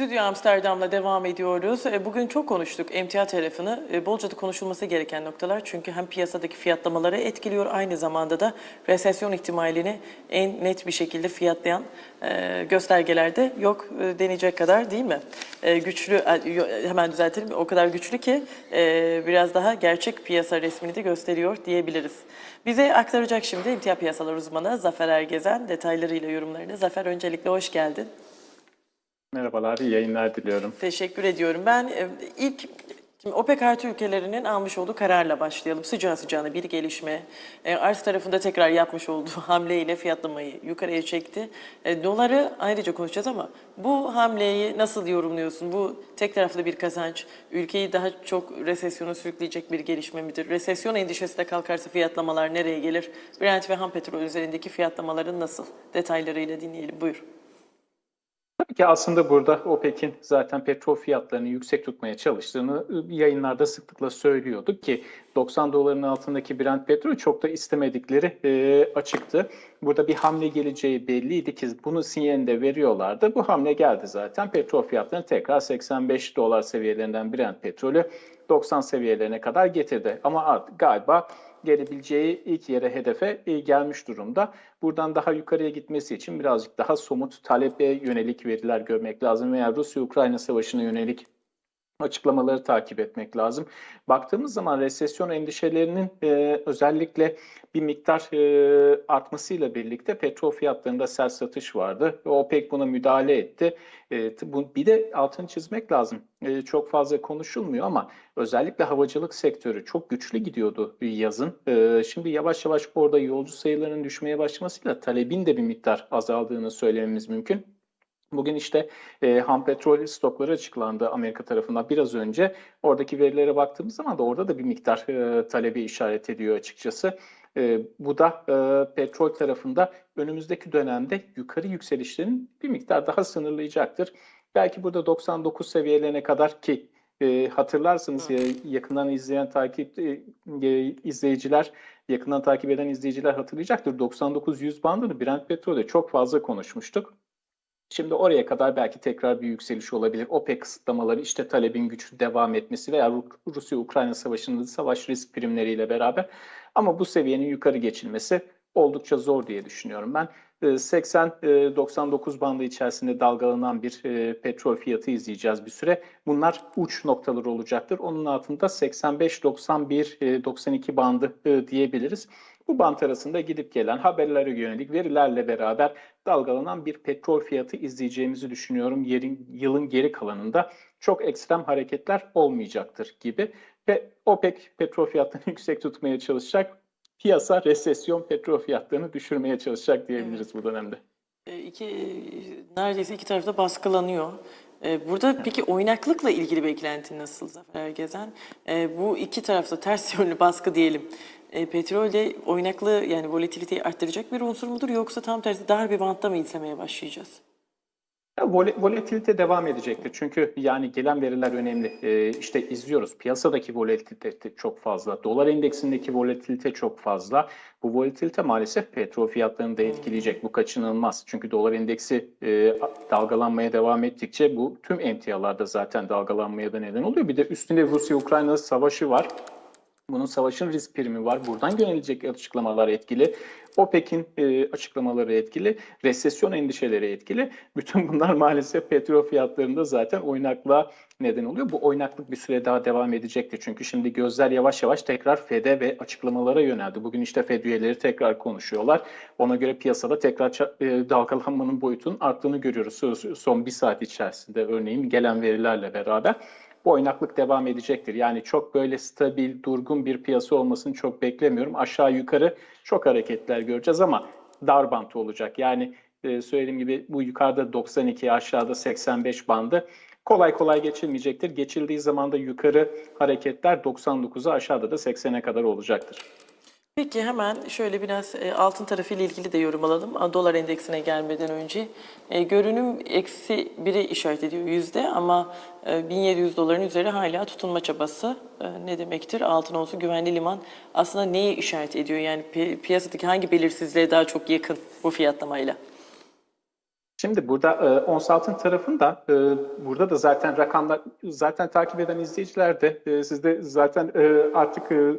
Stüdyo Amsterdam'la devam ediyoruz. E, Bugün çok konuştuk emtia tarafını. E, Bolca da konuşulması gereken noktalar. Çünkü hem piyasadaki fiyatlamaları etkiliyor aynı zamanda da resesyon ihtimalini en net bir şekilde fiyatlayan e, göstergelerde yok denecek kadar değil mi? Güçlü, hemen düzeltelim o kadar güçlü ki biraz daha gerçek piyasa resmini de gösteriyor diyebiliriz. Bize aktaracak şimdi emtia piyasalar uzmanı Zafer Ergezen detaylarıyla yorumlarını. Zafer öncelikle hoş geldin. Merhabalar, iyi yayınlar diliyorum. Teşekkür ediyorum. Ben e, ilk şimdi OPEC artı ülkelerinin almış olduğu kararla başlayalım. Sıcağı sıcağına bir gelişme. E, arz tarafında tekrar yapmış olduğu hamleyle fiyatlamayı yukarıya çekti. E, doları ayrıca konuşacağız ama bu hamleyi nasıl yorumluyorsun? Bu tek taraflı bir kazanç, ülkeyi daha çok resesyona sürükleyecek bir gelişme midir? Resesyon endişesi de kalkarsa fiyatlamalar nereye gelir? Brent ve ham petrol üzerindeki fiyatlamaların nasıl? Detaylarıyla dinleyelim. Buyur. Ki aslında burada OPEC'in zaten petrol fiyatlarını yüksek tutmaya çalıştığını ıı, yayınlarda sıklıkla söylüyorduk ki 90 doların altındaki Brent petrol çok da istemedikleri e, açıktı. Burada bir hamle geleceği belliydi ki bunu sinyalini de veriyorlardı. Bu hamle geldi zaten. Petrol fiyatlarını tekrar 85 dolar seviyelerinden Brent petrolü 90 seviyelerine kadar getirdi. Ama artık galiba gelebileceği ilk yere hedefe e, gelmiş durumda. Buradan daha yukarıya gitmesi için birazcık daha somut talebe yönelik veriler görmek lazım veya Rusya-Ukrayna savaşına yönelik açıklamaları takip etmek lazım. Baktığımız zaman resesyon endişelerinin e, özellikle bir miktar e, artmasıyla birlikte petrol fiyatlarında sert satış vardı. OPEC buna müdahale etti. E, bu, bir de altını çizmek lazım. E, çok fazla konuşulmuyor ama özellikle havacılık sektörü çok güçlü gidiyordu yazın. E, şimdi yavaş yavaş orada yolcu sayılarının düşmeye başlamasıyla talebin de bir miktar azaldığını söylememiz mümkün. Bugün işte e, ham petrol stokları açıklandı Amerika tarafından biraz önce. Oradaki verilere baktığımız zaman da orada da bir miktar e, talebi işaret ediyor açıkçası. E, bu da e, petrol tarafında önümüzdeki dönemde yukarı yükselişlerin bir miktar daha sınırlayacaktır. Belki burada 99 seviyelerine kadar ki e, hatırlarsınız ya, yakından izleyen takip e, e, izleyiciler, yakından takip eden izleyiciler hatırlayacaktır. 99-100 bandını Brent petrolde çok fazla konuşmuştuk. Şimdi oraya kadar belki tekrar bir yükseliş olabilir. OPEC kısıtlamaları, işte talebin güçlü devam etmesi veya Ru- Rusya-Ukrayna savaşının savaş risk primleriyle beraber. Ama bu seviyenin yukarı geçilmesi oldukça zor diye düşünüyorum ben. Ee, 80-99 bandı içerisinde dalgalanan bir e, petrol fiyatı izleyeceğiz bir süre. Bunlar uç noktaları olacaktır. Onun altında 85-91-92 bandı e, diyebiliriz. Bu bant arasında gidip gelen haberlere yönelik verilerle beraber dalgalanan bir petrol fiyatı izleyeceğimizi düşünüyorum. Yerin, yılın geri kalanında çok ekstrem hareketler olmayacaktır gibi. Ve OPEC petrol fiyatlarını yüksek tutmaya çalışacak. Piyasa resesyon petrol fiyatlarını düşürmeye çalışacak diyebiliriz bu dönemde. E, iki, neredeyse iki tarafta baskılanıyor. E, Burada peki oynaklıkla ilgili beklentin nasıl Zafer Ergezen? E, Bu iki tarafta ters yönlü baskı diyelim. E, Petrolde oynaklığı yani volatiliteyi arttıracak bir unsur mudur yoksa tam tersi dar bir bantta mı izlemeye başlayacağız? Ya, vol- Volatilite devam edecektir. Çünkü yani gelen veriler önemli. Ee, işte izliyoruz. Piyasadaki volatilite çok fazla. Dolar endeksindeki volatilite çok fazla. Bu volatilite maalesef petrol fiyatlarını da etkileyecek. Bu kaçınılmaz. Çünkü dolar endeksi e, dalgalanmaya devam ettikçe bu tüm emtialarda zaten dalgalanmaya da neden oluyor. Bir de üstünde Rusya-Ukrayna savaşı var. Bunun savaşın risk primi var. Buradan yönelecek açıklamalar etkili. OPEC'in e, açıklamaları etkili. Resesyon endişeleri etkili. Bütün bunlar maalesef petrol fiyatlarında zaten oynaklığa neden oluyor. Bu oynaklık bir süre daha devam edecektir. Çünkü şimdi gözler yavaş yavaş tekrar FED'e ve açıklamalara yöneldi. Bugün işte FED üyeleri tekrar konuşuyorlar. Ona göre piyasada tekrar e, dalgalanmanın boyutunun arttığını görüyoruz. Son bir saat içerisinde örneğin gelen verilerle beraber bu oynaklık devam edecektir. Yani çok böyle stabil, durgun bir piyasa olmasını çok beklemiyorum. Aşağı yukarı çok hareketler göreceğiz ama dar bantı olacak. Yani e, söylediğim gibi bu yukarıda 92, aşağıda 85 bandı kolay kolay geçilmeyecektir. Geçildiği zaman da yukarı hareketler 99'a aşağıda da 80'e kadar olacaktır. Peki hemen şöyle biraz e, altın tarafıyla ilgili de yorum alalım. Dolar endeksine gelmeden önce e, görünüm eksi biri işaret ediyor yüzde ama e, 1700 doların üzeri hala tutunma çabası e, ne demektir? Altın olsun güvenli liman aslında neyi işaret ediyor? Yani pi- piyasadaki hangi belirsizliğe daha çok yakın bu fiyatlamayla? Şimdi burada e, ons altın tarafında e, burada da zaten rakamlar zaten takip eden izleyiciler de e, siz de zaten e, artık e,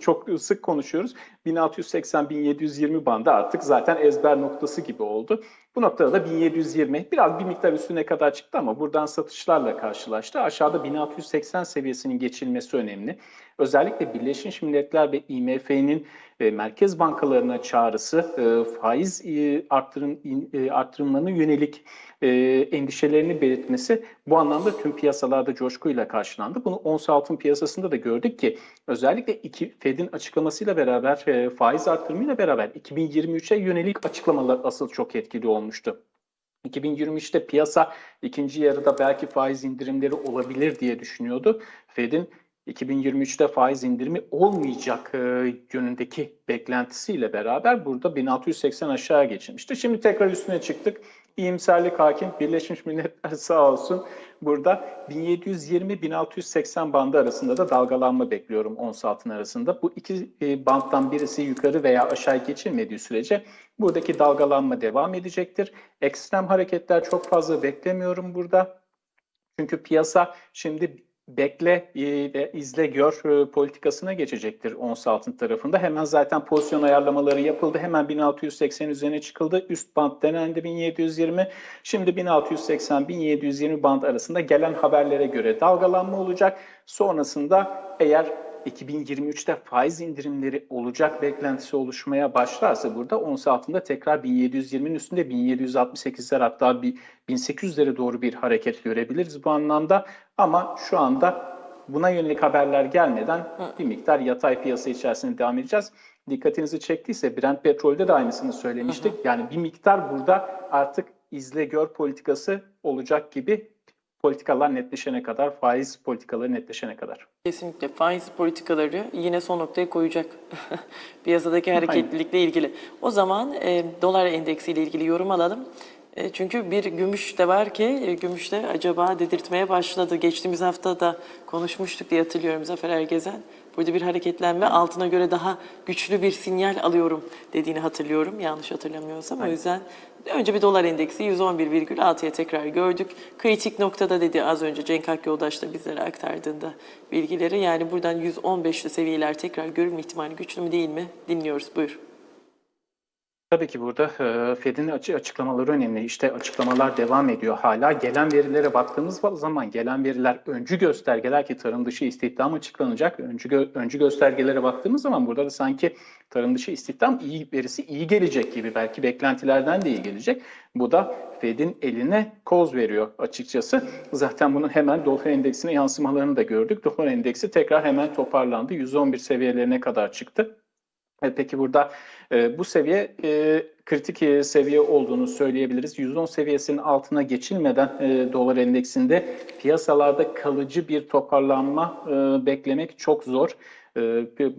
çok sık konuşuyoruz. 1680-1720 bandı artık zaten ezber noktası gibi oldu. Bu noktada da 1720 biraz bir miktar üstüne kadar çıktı ama buradan satışlarla karşılaştı. Aşağıda 1680 seviyesinin geçilmesi önemli. Özellikle Birleşmiş Milletler ve IMF'nin e, merkez bankalarına çağrısı e, faiz e, arttırım, e, arttırımlarına yönelik e, endişelerini belirtmesi bu anlamda tüm piyasalarda coşkuyla karşılandı. Bunu ons altın piyasasında da gördük ki özellikle iki Fed'in açıklamasıyla beraber e, faiz arttırımıyla beraber 2023'e yönelik açıklamalar asıl çok etkili olmuştu. 2023'te piyasa ikinci yarıda belki faiz indirimleri olabilir diye düşünüyordu. Fed'in 2023'te faiz indirimi olmayacak e, yönündeki beklentisiyle beraber burada 1680 aşağı geçilmişti. Şimdi tekrar üstüne çıktık. İyimserlik hakim Birleşmiş Milletler sağ olsun. Burada 1720-1680 bandı arasında da dalgalanma bekliyorum ons altın arasında. Bu iki e, banttan birisi yukarı veya aşağı geçilmediği sürece buradaki dalgalanma devam edecektir. Ekstrem hareketler çok fazla beklemiyorum burada. Çünkü piyasa şimdi bekle e, izle gör e, politikasına geçecektir ons altın tarafında. Hemen zaten pozisyon ayarlamaları yapıldı. Hemen 1680 üzerine çıkıldı. Üst band denendi 1720. Şimdi 1680-1720 band arasında gelen haberlere göre dalgalanma olacak. Sonrasında eğer 2023'te faiz indirimleri olacak beklentisi oluşmaya başlarsa burada ons altında tekrar 1720'nin üstünde 1768'ler hatta bir 1800'lere doğru bir hareket görebiliriz bu anlamda. Ama şu anda buna yönelik haberler gelmeden bir miktar yatay piyasa içerisinde devam edeceğiz. Dikkatinizi çektiyse Brent petrolde de aynısını söylemiştik. Yani bir miktar burada artık izle gör politikası olacak gibi politikalar netleşene kadar, faiz politikaları netleşene kadar. Kesinlikle faiz politikaları yine son noktaya koyacak piyasadaki hareketlilikle ilgili. O zaman e, dolar endeksiyle ilgili yorum alalım. E, çünkü bir gümüş de var ki e, gümüş de acaba dedirtmeye başladı. Geçtiğimiz hafta da konuşmuştuk diye hatırlıyorum Zafer Ergezen. Burada bir hareketlenme altına göre daha güçlü bir sinyal alıyorum dediğini hatırlıyorum yanlış hatırlamıyorsam. O yüzden önce bir dolar endeksi 111,6'ya tekrar gördük. Kritik noktada dedi az önce Cenk Akyoldaş da bizlere aktardığında bilgileri. Yani buradan 115'li seviyeler tekrar görülme ihtimali güçlü mü değil mi dinliyoruz. Buyur. Tabii ki burada Fed'in açı açıklamaları önemli. İşte açıklamalar devam ediyor hala. Gelen verilere baktığımız zaman gelen veriler öncü göstergeler ki tarım dışı istihdam açıklanacak. Öncü, öncü göstergelere baktığımız zaman burada da sanki tarım dışı istihdam iyi verisi iyi gelecek gibi belki beklentilerden de iyi gelecek. Bu da Fed'in eline koz veriyor açıkçası. Zaten bunun hemen dolar endeksine yansımalarını da gördük. Dolar endeksi tekrar hemen toparlandı. 111 seviyelerine kadar çıktı. E, peki burada e, bu seviye e, kritik e, seviye olduğunu söyleyebiliriz. 110 seviyesinin altına geçilmeden e, dolar endeksinde piyasalarda kalıcı bir toparlanma e, beklemek çok zor. E,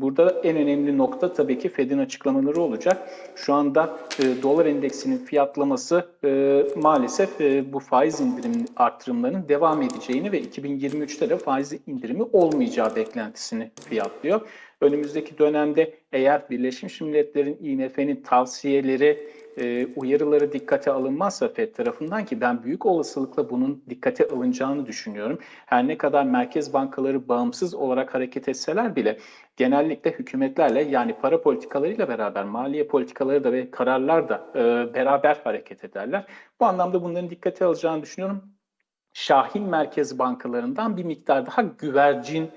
burada en önemli nokta tabii ki Fed'in açıklamaları olacak. Şu anda e, dolar endeksinin fiyatlaması e, maalesef e, bu faiz indirim arttırımlarının devam edeceğini ve 2023'te de faiz indirimi olmayacağı beklentisini fiyatlıyor. Önümüzdeki dönemde eğer Birleşmiş Milletler'in IMF'nin tavsiyeleri, e, uyarıları dikkate alınmazsa FED tarafından ki ben büyük olasılıkla bunun dikkate alınacağını düşünüyorum. Her ne kadar merkez bankaları bağımsız olarak hareket etseler bile genellikle hükümetlerle yani para politikalarıyla beraber maliye politikaları da ve kararlar da e, beraber hareket ederler. Bu anlamda bunların dikkate alacağını düşünüyorum. Şahin merkez bankalarından bir miktar daha güvercin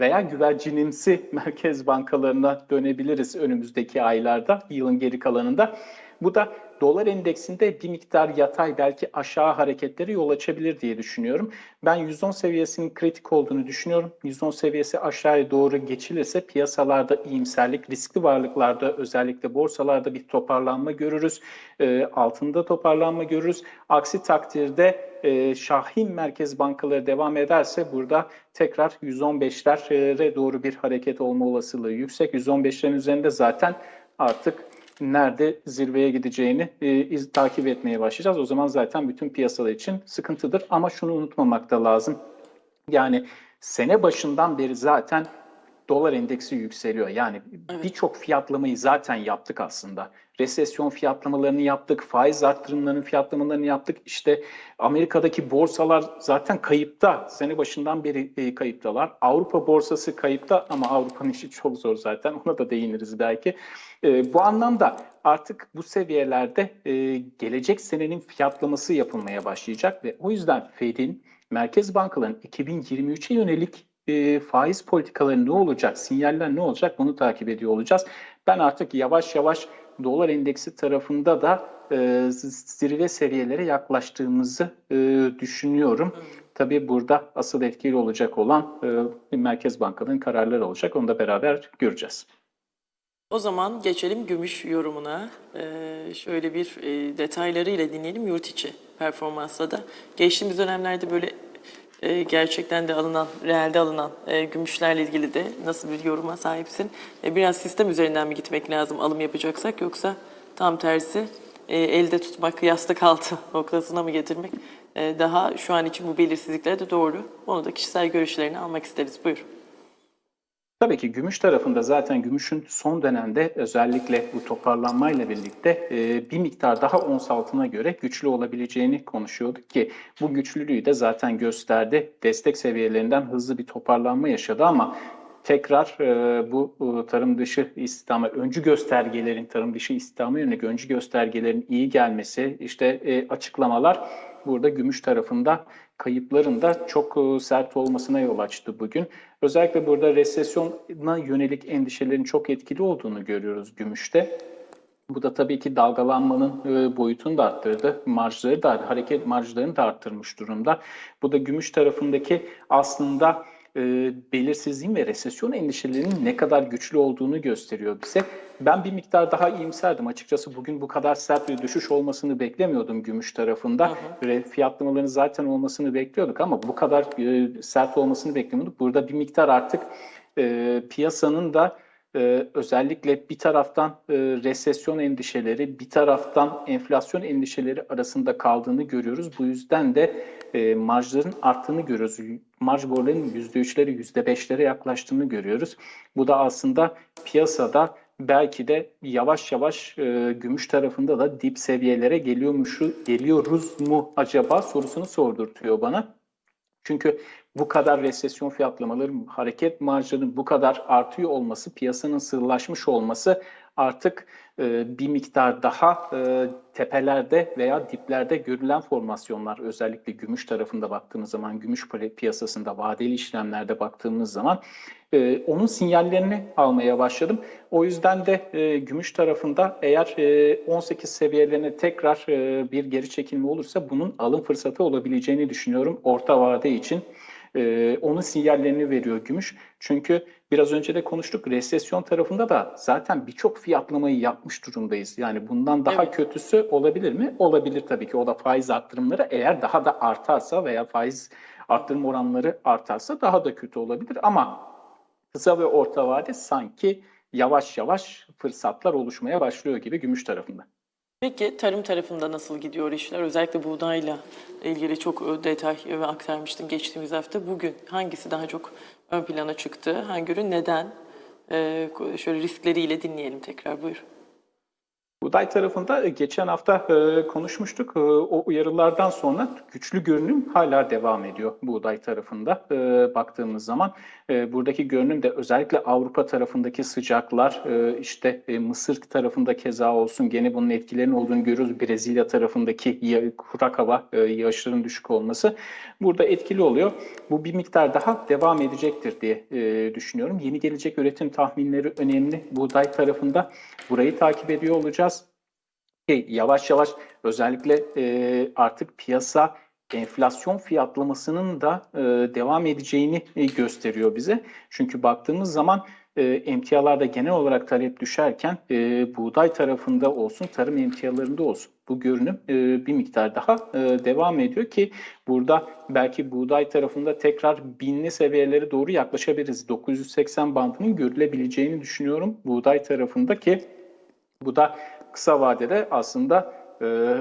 veya güvercinimsi merkez bankalarına dönebiliriz önümüzdeki aylarda, yılın geri kalanında. Bu da dolar endeksinde bir miktar yatay belki aşağı hareketleri yol açabilir diye düşünüyorum. Ben 110 seviyesinin kritik olduğunu düşünüyorum. 110 seviyesi aşağıya doğru geçilirse piyasalarda iyimserlik, riskli varlıklarda özellikle borsalarda bir toparlanma görürüz. E, altında toparlanma görürüz. Aksi takdirde e, Şahin merkez bankaları devam ederse burada tekrar 115'lere doğru bir hareket olma olasılığı yüksek. 115'lerin üzerinde zaten artık nerede zirveye gideceğini e, iz, takip etmeye başlayacağız. O zaman zaten bütün piyasalar için sıkıntıdır. Ama şunu unutmamak da lazım. Yani sene başından beri zaten dolar endeksi yükseliyor. Yani Evet. birçok fiyatlamayı zaten yaptık aslında. Resesyon fiyatlamalarını yaptık, faiz arttırımlarının fiyatlamalarını yaptık. İşte Amerika'daki borsalar zaten kayıpta. Sene başından beri e, kayıptalar. Avrupa borsası kayıpta ama Avrupa'nın işi çok zor zaten. Ona da değiniriz belki. E, bu anlamda artık bu seviyelerde e, gelecek senenin fiyatlaması yapılmaya başlayacak ve o yüzden Fed'in merkez bankaların 2023'e yönelik e, faiz politikaları ne olacak, sinyaller ne olacak bunu takip ediyor olacağız. Ben artık yavaş yavaş dolar endeksi tarafında da e, zirve seviyelere yaklaştığımızı e, düşünüyorum. Tabii burada asıl etkili olacak olan e, merkez bankaların kararları olacak. Onu da beraber göreceğiz. O zaman geçelim gümüş yorumuna. Ee, şöyle bir e, detaylarıyla dinleyelim yurt içi performansla da. Geçtiğimiz dönemlerde böyle e, gerçekten de alınan, realde alınan e, gümüşlerle ilgili de nasıl bir yoruma sahipsin? E, biraz sistem üzerinden mi gitmek lazım alım yapacaksak yoksa tam tersi elde tutmak, yastık altı noktasına mı getirmek daha şu an için bu belirsizlikler de doğru. Onu da kişisel görüşlerini almak isteriz. Buyur. Tabii ki gümüş tarafında zaten gümüşün son dönemde özellikle bu toparlanmayla birlikte e, bir miktar daha ons altına göre güçlü olabileceğini konuşuyorduk ki bu güçlülüğü de zaten gösterdi. Destek seviyelerinden hızlı bir toparlanma yaşadı ama tekrar e, bu e, tarım dışı istihdama, öncü göstergelerin, tarım dışı istihdama yönelik öncü göstergelerin iyi gelmesi, işte e, açıklamalar burada gümüş tarafında kayıpların da çok e, sert olmasına yol açtı bugün. Özellikle burada resesyona yönelik endişelerin çok etkili olduğunu görüyoruz gümüşte. Bu da tabii ki dalgalanmanın e, boyutunu da arttırdı. Marjları da, hareket marjlarını da arttırmış durumda. Bu da gümüş tarafındaki aslında e, belirsizliğin ve resesyon endişelerinin ne kadar güçlü olduğunu gösteriyor bize. Ben bir miktar daha iyimserdim. Açıkçası bugün bu kadar sert bir düşüş olmasını beklemiyordum gümüş tarafında. Hı Ve fiyatlamaların zaten olmasını bekliyorduk ama bu kadar e, sert olmasını beklemiyorduk. Burada bir miktar artık e, piyasanın da e, özellikle bir taraftan e, resesyon endişeleri, bir taraftan enflasyon endişeleri arasında kaldığını görüyoruz. Bu yüzden de e, marjların arttığını görüyoruz. Marj borlarının %3'lere, %5'lere yaklaştığını görüyoruz. Bu da aslında piyasada belki de yavaş yavaş e, gümüş tarafında da dip seviyelere geliyormuşu, geliyoruz mu acaba sorusunu sordurtuyor bana. Çünkü bu kadar resesyon fiyatlamaları, hareket marjının bu kadar artıyor olması, piyasanın sığlaşmış olması artık e, bir miktar daha e, tepelerde veya diplerde görülen formasyonlar özellikle gümüş tarafında baktığımız zaman, gümüş piyasasında vadeli işlemlerde baktığımız zaman e, onun sinyallerini almaya başladım. O yüzden de e, gümüş tarafında eğer e, 18 seviyelerine tekrar e, bir geri çekilme olursa bunun alım fırsatı olabileceğini düşünüyorum orta vade için. Ee, onun sinyallerini veriyor gümüş. Çünkü biraz önce de konuştuk resesyon tarafında da zaten birçok fiyatlamayı yapmış durumdayız. Yani bundan daha Evet. kötüsü olabilir mi? Olabilir tabii ki. O da faiz arttırımları eğer daha da artarsa veya faiz arttırım oranları artarsa daha da kötü olabilir. Ama kısa ve orta vade sanki yavaş yavaş fırsatlar oluşmaya başlıyor gibi gümüş tarafında. Peki tarım tarafında nasıl gidiyor işler? Özellikle buğdayla ilgili çok e, detay ve aktarmıştın geçtiğimiz hafta. Bugün hangisi daha çok ön plana çıktı? Hangi ürün neden? Ee, şöyle riskleriyle dinleyelim tekrar. Buyur. Buğday tarafında e, geçen hafta e, konuşmuştuk. E, o uyarılardan sonra güçlü görünüm hala devam ediyor buğday tarafında baktığımız zaman. Buradaki görünüm de özellikle Avrupa tarafındaki sıcaklar, işte Mısır tarafında keza olsun gene bunun etkilerinin olduğunu görüyoruz. Brezilya tarafındaki kurak hava, yağışların düşük olması burada etkili oluyor. Bu bir miktar daha devam edecektir diye düşünüyorum. Yeni gelecek üretim tahminleri önemli buğday tarafında. Burayı takip ediyor olacağız ki yavaş yavaş özellikle e, artık piyasa enflasyon fiyatlamasının da e, devam edeceğini e, gösteriyor bize. Çünkü baktığımız zaman e, emtialarda genel olarak talep düşerken e, buğday tarafında olsun, tarım emtialarında olsun bu görünüm e, bir miktar daha e, devam ediyor ki burada belki buğday tarafında tekrar binli seviyelere doğru yaklaşabiliriz. 980 bandının görülebileceğini düşünüyorum buğday tarafında ki bu da kısa vadede aslında e,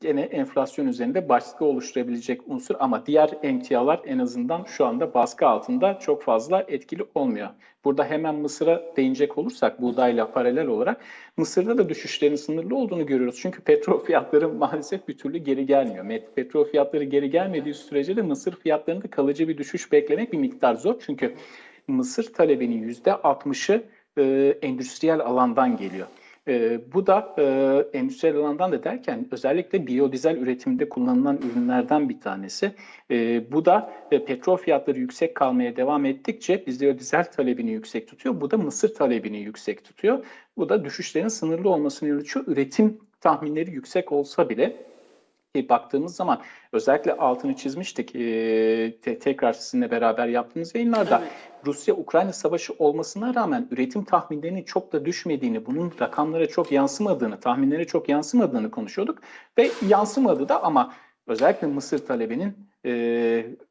gene enflasyon üzerinde baskı oluşturabilecek unsur ama diğer emtialar en azından şu anda baskı altında çok fazla etkili olmuyor. Burada hemen Mısır'a değinecek olursak buğdayla paralel olarak Mısır'da da düşüşlerin sınırlı olduğunu görüyoruz. Çünkü petrol fiyatları maalesef bir türlü geri gelmiyor. Petrol fiyatları geri gelmediği sürece de Mısır fiyatlarında kalıcı bir düşüş beklemek bir miktar zor. Çünkü Mısır talebinin %60'ı e, endüstriyel alandan geliyor. E, bu da e, endüstriyel alandan da derken özellikle biyodizel üretiminde kullanılan ürünlerden bir tanesi. E, bu da e, petrol fiyatları yüksek kalmaya devam ettikçe biyodizel talebini yüksek tutuyor. Bu da mısır talebini yüksek tutuyor. Bu da düşüşlerin sınırlı olmasını yol açıyor. Üretim tahminleri yüksek olsa bile ki baktığımız zaman özellikle altını çizmiştik e, te- tekrar sizinle beraber yaptığımız yayınlarda Evet. Rusya-Ukrayna savaşı olmasına rağmen üretim tahminlerinin çok da düşmediğini, bunun rakamlara çok yansımadığını, tahminlere çok yansımadığını konuşuyorduk ve yansımadı da ama özellikle Mısır talebinin e,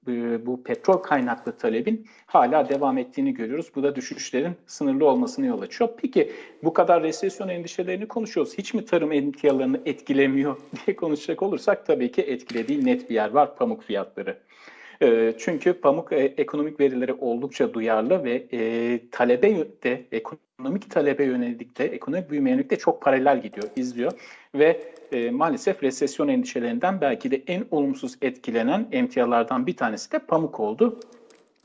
e, bu petrol kaynaklı talebin hala devam ettiğini görüyoruz. Bu da düşüşlerin sınırlı olmasını yol açıyor. Peki bu kadar resesyon endişelerini konuşuyoruz. Hiç mi tarım emtialarını etkilemiyor diye konuşacak olursak tabii ki etkilediği net bir yer var pamuk fiyatları. E, Çünkü pamuk e, ekonomik verilere oldukça duyarlı ve e, talebe de ekonomik talebe yönelik de ekonomik büyüme yönelik de çok paralel gidiyor, izliyor ve e, maalesef resesyon endişelerinden belki de en olumsuz etkilenen emtialardan bir tanesi de pamuk oldu.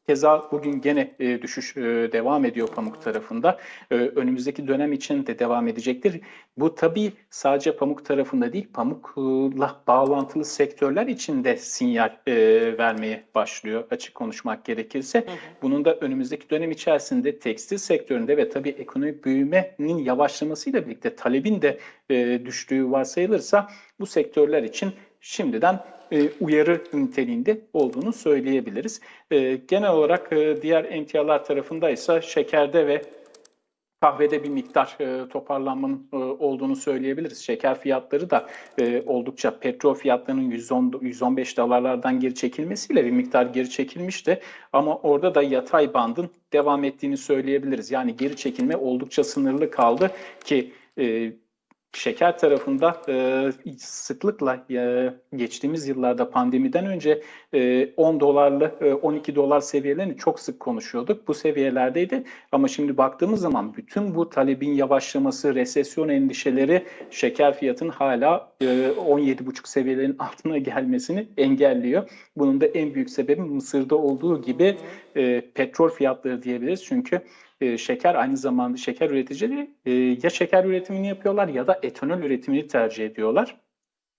Keza bugün gene e, düşüş e, devam ediyor pamuk tarafında. E, önümüzdeki dönem için de devam edecektir. Bu tabii sadece pamuk tarafında değil, pamukla bağlantılı sektörler için de sinyal e, vermeye başlıyor açık konuşmak gerekirse. Bunun da önümüzdeki dönem içerisinde tekstil sektöründe ve tabii ekonomik büyümenin yavaşlamasıyla birlikte talebin de e, düştüğü varsayılırsa bu sektörler için şimdiden e, uyarı niteliğinde olduğunu söyleyebiliriz. E, genel olarak e, diğer emtialar tarafındaysa şekerde ve kahvede bir miktar e, toparlanmanın e, olduğunu söyleyebiliriz. Şeker fiyatları da e, oldukça petrol fiyatlarının 110 115 dolarlardan geri çekilmesiyle bir miktar geri çekilmişti. Ama orada da yatay bandın devam ettiğini söyleyebiliriz. Yani geri çekilme oldukça sınırlı kaldı ki e, Şeker tarafında e, sıklıkla e, geçtiğimiz yıllarda pandemiden önce e, 10 dolarlı e, 12 dolar seviyelerini çok sık konuşuyorduk. Bu seviyelerdeydi ama şimdi baktığımız zaman bütün bu talebin yavaşlaması, resesyon endişeleri şeker fiyatının hala e, 17,5 seviyelerin altına gelmesini engelliyor. Bunun da en büyük sebebi Mısır'da olduğu gibi e, petrol fiyatları diyebiliriz. Çünkü e, şeker aynı zamanda şeker üreticileri e, ya şeker üretimini yapıyorlar ya da etanol üretimini tercih ediyorlar.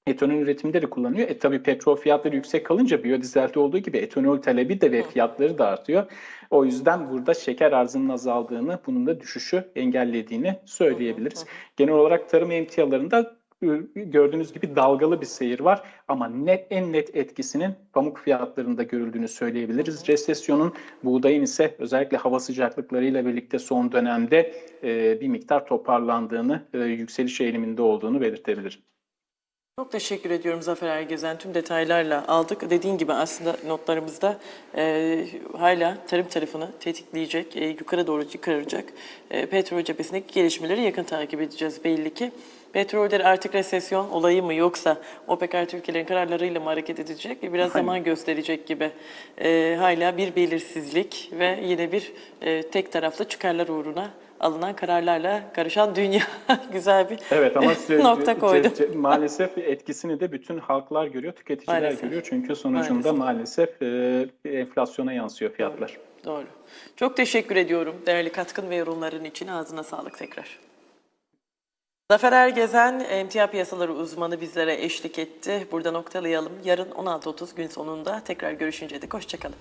Etanol üretiminde de kullanıyor. E tabii petrol fiyatları yüksek kalınca biyodizelde olduğu gibi etanol talebi de ve fiyatları da artıyor. O yüzden burada şeker arzının azaldığını, bunun da düşüşü engellediğini söyleyebiliriz. Genel olarak tarım emtialarında gördüğünüz gibi dalgalı bir seyir var ama net en net etkisinin pamuk fiyatlarında görüldüğünü söyleyebiliriz. Resesyonun buğdayın ise özellikle hava sıcaklıklarıyla birlikte son dönemde e, bir miktar toparlandığını, e, yükseliş eğiliminde olduğunu belirtebilirim. Çok teşekkür ediyorum Zafer Ergezen. Tüm detaylarla aldık. Dediğin gibi aslında notlarımızda e, hala tarım tarafını tetikleyecek, e, yukarı doğru çıkaracak e, petrol cephesindeki gelişmeleri yakın takip edeceğiz belli ki. Petrolde artık resesyon olayı mı yoksa OPEC artı ülkelerin kararlarıyla mı hareket edecek? E, Biraz zaman gösterecek gibi. E, hala bir belirsizlik ve yine bir e, tek taraflı çıkarlar uğruna alınan kararlarla karışan dünya güzel bir Evet ama nokta ce- maalesef etkisini de bütün halklar görüyor, tüketiciler Maalesef. görüyor. Çünkü sonucunda maalesef, e, enflasyona yansıyor fiyatlar. Doğru. Çok teşekkür ediyorum değerli katkın ve yorumların için. Ağzına sağlık tekrar. Zafer Ergezen, emtia piyasaları uzmanı bizlere eşlik etti. Burada noktalayalım. Yarın 16.30 gün sonunda tekrar görüşünceye dek hoşçakalın.